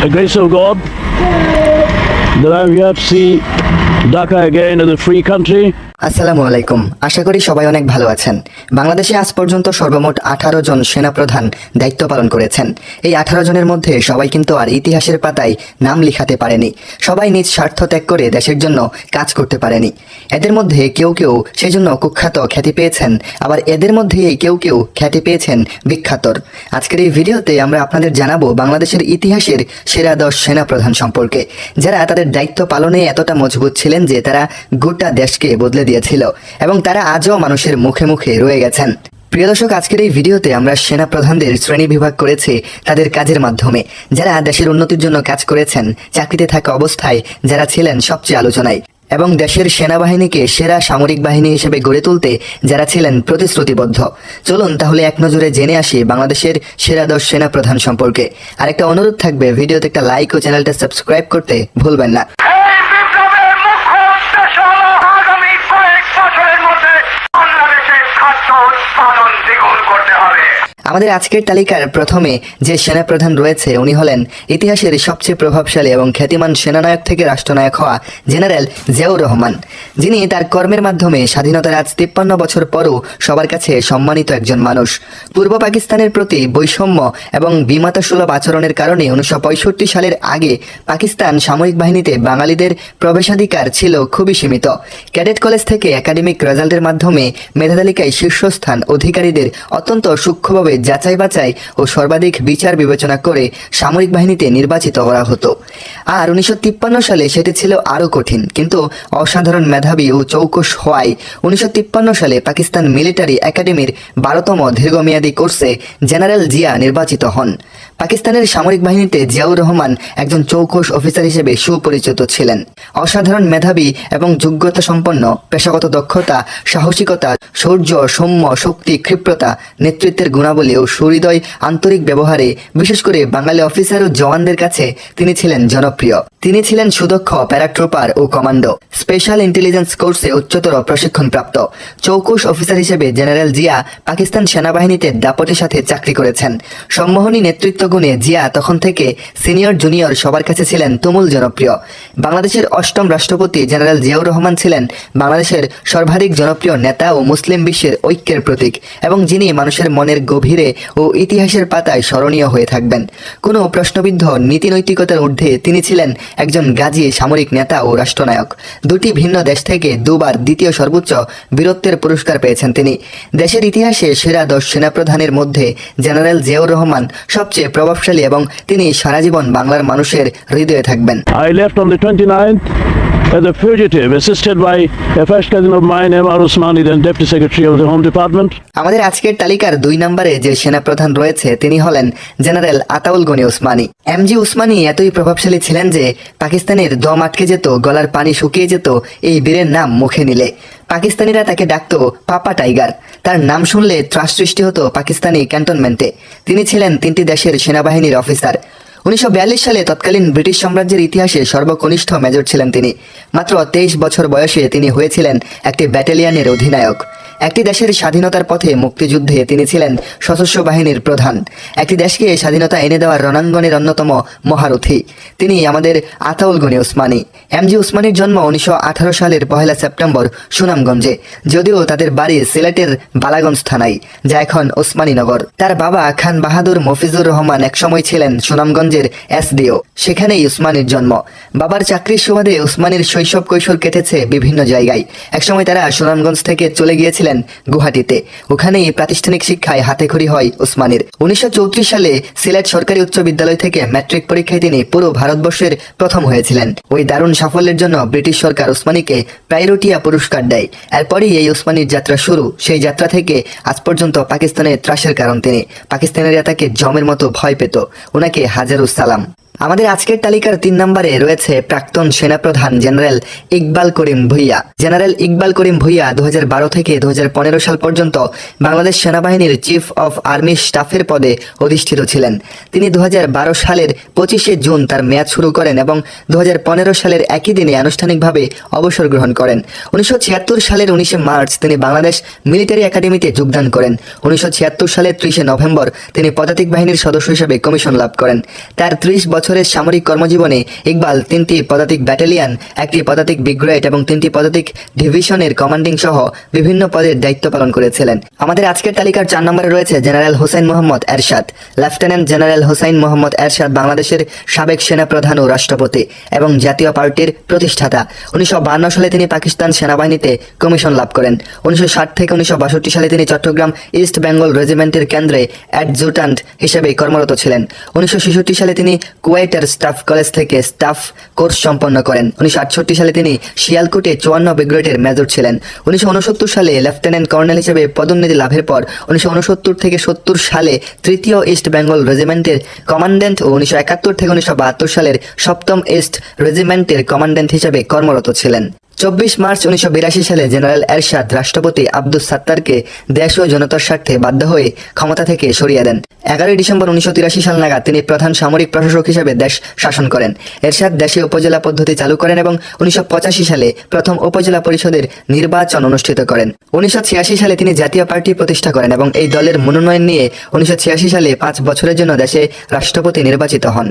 the grace of God. That I'm here to Dhaka again as a free country. আসসালামু আলাইকুম। আশা করি সবাই অনেক ভালো আছেন। বাংলাদেশে আজ পর্যন্ত সর্বমোট আঠারো জন সেনাপ্রধান দায়িত্ব পালন করেছেন। এই আঠারো জনের মধ্যে সবাই কিন্তু আর ইতিহাসের পাতায় নাম লিখাতে পারেনি। সবাই নিজ স্বার্থ ত্যাগ করে দেশের জন্য কাজ করতে পারেনি। এদের মধ্যে কেউ কেউ সেজন্য কুখ্যাত খ্যাতি পেয়েছেন, আবার এদের মধ্যেই কেউ কেউ খ্যাতি পেয়েছেন বিখ্যাতর। আজকের এই ভিডিওতে আমরা আপনাদের জানাব বাংলাদেশের ইতিহাসের সেরা দশ সেনাপ্রধান সম্পর্কে, যারা তাদের দায়িত্ব পালনে এতটা মজবুত ছিলেন যে তারা গোটা দেশকে বদলে দিয়েছিল এবং তারা আজও মানুষের মুখে মুখে রয়ে গেছেন। প্রিয় দর্শক, আজকের এই ভিডিওতে আমরা সেনা প্রধানদের শ্রেণি বিভাগ করেছি তাদের কাজের মাধ্যমে। যারা দেশের উন্নতির জন্য কাজ করেছেন, চাকরিতে থাকা অবস্থায় যারা ছিলেন সবচেয়ে আলোচনায়। এবং দেশের সেনাবাহিনীকে সেরা সামরিক বাহিনী হিসেবে গড়ে তুলতে যারা ছিলেন প্রতিশ্রুতিবদ্ধ। চলুন তাহলে এক নজরে জেনে আসি বাংলাদেশের সেরা দশ সেনা প্রধান সম্পর্কে। আরেকটা অনুরোধ থাকবে, ভিডিওতে একটা লাইক ও চ্যানেলটা সাবস্ক্রাইব করতে ভুলবেন না। করতে হবে। আমাদের আজকের তালিকার প্রথমে যে সেনাপ্রধান রয়েছে, উনি হলেন ইতিহাসের সবচেয়ে প্রভাবশালী এবং খ্যাতিমান সেনানায়ক থেকে রাষ্ট্রনায়ক হওয়া জেনারেল জিয়াউর রহমান। যিনি তার কর্মের মাধ্যমে স্বাধীনতার আজ তিপ্পান্ন বছর পরও সবার কাছে সম্মানিত একজন মানুষ। পূর্ব পাকিস্তানের প্রতি বৈষম্য এবং বিমাতাসুলভ আচরণের কারণে উনিশশো পঁয়ষট্টি সালের আগে পাকিস্তান সামরিক বাহিনীতে বাঙালিদের প্রবেশাধিকার ছিল খুবই সীমিত। ক্যাডেট কলেজ থেকে একাডেমিক রেজাল্টের মাধ্যমে মেধা তালিকায় শীর্ষস্থান অধিকারীদের অত্যন্ত সূক্ষ্মভাবে যাচাই বাছাই ও সর্বাধিক বিচার বিবেচনা করে সামরিক বাহিনীতে নির্বাচিত করা হতো। আর উনিশশো তিপ্পান্ন সালে সেটি ছিল আরও কঠিন, কিন্তু অসাধারণ মেধাবী ও চৌকস হওয়ায় উনিশশো তিপ্পান্ন সালে পাকিস্তান মিলিটারি একাডেমির বারোতম দীর্ঘমেয়াদী কোর্সে জেনারেল জিয়া নির্বাচিত হন। পাকিস্তানের সামরিক বাহিনীতে জিয়াউর রহমান একজন চৌকস অফিসার হিসেবে সুপরিচিত ছিলেন। অসাধারণ মেধাবী এবং যোগ্যতা সম্পন্ন পেশাগত দক্ষতা, সাহসিকতা শৌর্য সৌম্য, শক্তি, ক্ষিপ্রতা, নেতৃত্বের গুণাবলী ও সুহৃদয় আন্তরিক ব্যবহারে, বিশেষ করে বাঙালি অফিসার ও জওয়ানদের কাছে তিনি ছিলেন জনপ্রিয়। তিনি ছিলেন সুদক্ষ প্যারাট্রোপার ও কমান্ডো, স্পেশাল ইন্টেলিজেন্স কোর্সে উচ্চতর প্রশিক্ষণপ্রাপ্ত। চৌকুশ অফিসার হিসেবে জেনারেল জিয়া পাকিস্তান সেনাবাহিনীতে দাপটের সাথে চাকরি করেছেন। সম্মোহনী নেতৃত্ব গুণে জিয়া তখন থেকে সিনিয়র জুনিয়র সবার কাছে ছিলেন তুমুল জনপ্রিয়। বাংলাদেশের অষ্টম রাষ্ট্রপতি জেনারেল জিয়াউর রহমান ছিলেন বাংলাদেশের সর্বাধিক জনপ্রিয় নেতা ও মুসলিম বিশ্বের ঐক্যের প্রতীক এবং যিনি মানুষের মনের গভীরে ও ইতিহাসের পাতায় স্মরণীয় হয়ে থাকবেন। কোনো প্রশ্নবিদ্ধ নীতি নৈতিকতার ঊর্ধ্বে তিনি ছিলেন একজন গাজী সামরিক নেতা ও রাষ্ট্রনায়ক। দুটি ভিন্ন দেশ থেকে দুবার দ্বিতীয় সর্বোচ্চ বীরত্বের পুরস্কার পেয়েছেন তিনি। দেশের ইতিহাসে সেরা দশ সেনাপ্রধানের মধ্যে জেনারেল জিয়াউর রহমান সবচেয়ে প্রভাবশালী এবং তিনি সারা জীবন বাংলার মানুষের হৃদয়ে থাকবেন। I left on the 29th as a fugitive, assisted by a first cousin of mine, Emar Usmani, then Deputy Secretary of the Home Department. আমাদের আজকের তালিকার দুই নম্বরে যে সেনাপ্রধান রয়েছে তিনি হলেন general Ataul Gani Osmani. M G Osmani এতই প্রভাবশালী ছিলেন যে পাকিস্তানের দম আটকে যেত গলার পানি শুকিয়ে যেত এই বীরের নাম মুখে নিলে। পাকিস্তানিরা তাকে ডাকতো পাপা টাইগার। তার নাম শুনলে ত্রাস সৃষ্টি হতো পাকিস্তানি ক্যান্টনমেন্টে। তিনি ছিলেন তিনটি দেশের সেনাবাহিনীর অফিসার। উনিশশো বিয়াল্লিশ সালে তৎকালীন ব্রিটিশ সাম্রাজ্যের ইতিহাসে সর্বকনিষ্ঠ মেজর ছিলেন তিনি। মাত্র তেইশ বছর বয়সে তিনি হয়েছিলেন একটি ব্যাটালিয়ানের অধিনায়ক। একটি দেশের স্বাধীনতার পথে মুক্তিযুদ্ধে তিনি ছিলেন সশস্ত্র বাহিনীর প্রধান। একটি দেশকে স্বাধীনতা এনে দেওয়ার রণাঙ্গনের অন্যতম মহারথী। তিনি আমাদের আতাউল গনি উসমানী এমজি উসমানীর জন্ম উনিশশো আঠারো সালের পহেলা সেপ্টেম্বর সুনামগঞ্জে। যদিও তাদের বাড়ি সিলেটের বালাগঞ্জ থানায়, যা এখন ওসমানীনগর তার বাবা খান বাহাদুর মফিজুর রহমান একসময় ছিলেন সুনামগঞ্জের এসডিও। সেখানেই উসমানীর জন্ম। বাবার চাকরির সুবাদে উসমানীর শৈশব কৈশোর কেটেছে বিভিন্ন জায়গায়। একসময় তারা সুনামগঞ্জ থেকে চলে গিয়েছিলেন গুয়াহাটিতে। ওখানেই প্রাতিষ্ঠানিক শিক্ষায় হাতেখড়ি হয় উসমানীর উনিশশো সালে সিলেট সরকারি উচ্চ বিদ্যালয় থেকে ম্যাট্রিক পরীক্ষায় তিনি পুরো ভারতবর্ষের প্রথম হয়েছিলেন। ওই দারুণ সাফল্যের জন্য ব্রিটিশ সরকার উসমানীকে প্রাইরোটিয়া পুরস্কার দেয়। এরপরই এই উসমানীর যাত্রা শুরু। সেই যাত্রা থেকে আজ পর্যন্ত পাকিস্তানের ত্রাসের কারণ তিনি। পাকিস্তানেরা তাকে জমের মতো ভয় পেত। ওনাকে হাজারু সালাম। আমাদের আজকের তালিকার তিন নম্বরে রয়েছে প্রাক্তন সেনাপ্রধান জেনারেল ইকবাল করিম ভুইয়া। জেনারেল ইকবাল করিম ভুইয়া দু হাজার বারো থেকে দু হাজার পনেরো সাল পর্যন্ত বাংলাদেশ সেনাবাহিনীর চিফ অফ আর্মি স্টাফের পদে অধিষ্ঠিত ছিলেন। তিনি দু হাজার বারো সালের পঁচিশে জুন তার মেয়াদ শুরু করেন এবং দু হাজার পনেরো সালের একই দিনে আনুষ্ঠানিকভাবে অবসর গ্রহণ করেন। উনিশশো ছিয়াত্তর সালের উনিশে মার্চ তিনি বাংলাদেশ মিলিটারি একাডেমিতে যোগদান করেন। উনিশশো ছিয়াত্তর সালের ত্রিশে নভেম্বর তিনি পদাতিক বাহিনীর সদস্য হিসেবে কমিশন লাভ করেন। তার ত্রিশ বছর বছরের সামরিক কর্মজীবনে ইকবাল তিনটি পদাতিক ব্যাটালিয়ন, একটি পদাতিক ব্রিগেড এবং তিনটি পদাতিক ডিভিশনের কমান্ডিং সহ বিভিন্ন পদের দায়িত্ব পালন করেছিলেন। আমাদের আজকের তালিকার চার নম্বরে রয়েছে general Hossain Mohammad Ershad, lieutenant general Hossain Mohammad Ershad বাংলাদেশের সাবেক সেনাপ্রধান ও রাষ্ট্রপতি এবং জাতীয় পার্টির প্রতিষ্ঠাতা। উনিশশো সালে তিনি পাকিস্তান সেনাবাহিনীতে কমিশন লাভ করেন। উনিশশো ষাট থেকে উনিশশো বাষট্টি সালে তিনি চট্টগ্রাম ইস্ট বেঙ্গল রেজিমেন্টের কেন্দ্রে অ্যাডজুট্যান্ট হিসেবে কর্মরত ছিলেন। উনিশশো সালে তিনি কুয়েটের স্টাফ কলেজ থেকে স্টাফ কোর্স সম্পন্ন করেন। উনিশশো আটষট্টি সালে তিনি শিয়ালকোটে চুয়ান্ন ব্রিগেডের মেজর ছিলেন। উনিশশো উনসত্তর সালে লেফটেন্যান্ট কর্নেল হিসেবে পদোন্নতি লাভের পর উনিশশো উনসত্তর থেকে সত্তর সালে তৃতীয় ইস্ট বেঙ্গল রেজিমেন্টের কমান্ড্যান্ট ও উনিশশো একাত্তর থেকে উনিশশো বাহাত্তর সালের সপ্তম ইস্ট রেজিমেন্টের কমান্ড্যান্ট হিসেবে কর্মরত ছিলেন। চব্বিশ মার্চ উনিশশো বিরাশি সালে জেনারেল এরশাদ রাষ্ট্রপতি আব্দুল সাত্তারকে দেশ ও জনতার স্বার্থে বাধ্য হয়ে ক্ষমতা থেকে সরিয়ে দেন। এগারোই ডিসেম্বর উনিশশো তিরাশি সাল নাগাদ তিনি প্রধান সামরিক প্রশাসক হিসেবে দেশ শাসন করেন। এরশাদ দেশে উপজেলা পদ্ধতি চালু করেন এবং উনিশশো পঁচাশি সালে প্রথম উপজেলা পরিষদের নির্বাচন অনুষ্ঠিত করেন। উনিশশো ছিয়াশি সালে তিনি জাতীয় পার্টি প্রতিষ্ঠা করেন এবং এই দলের মনোনয়ন নিয়ে উনিশশো ছিয়াশি সালে পাঁচ বছরের জন্য দেশে রাষ্ট্রপতি নির্বাচিত হন।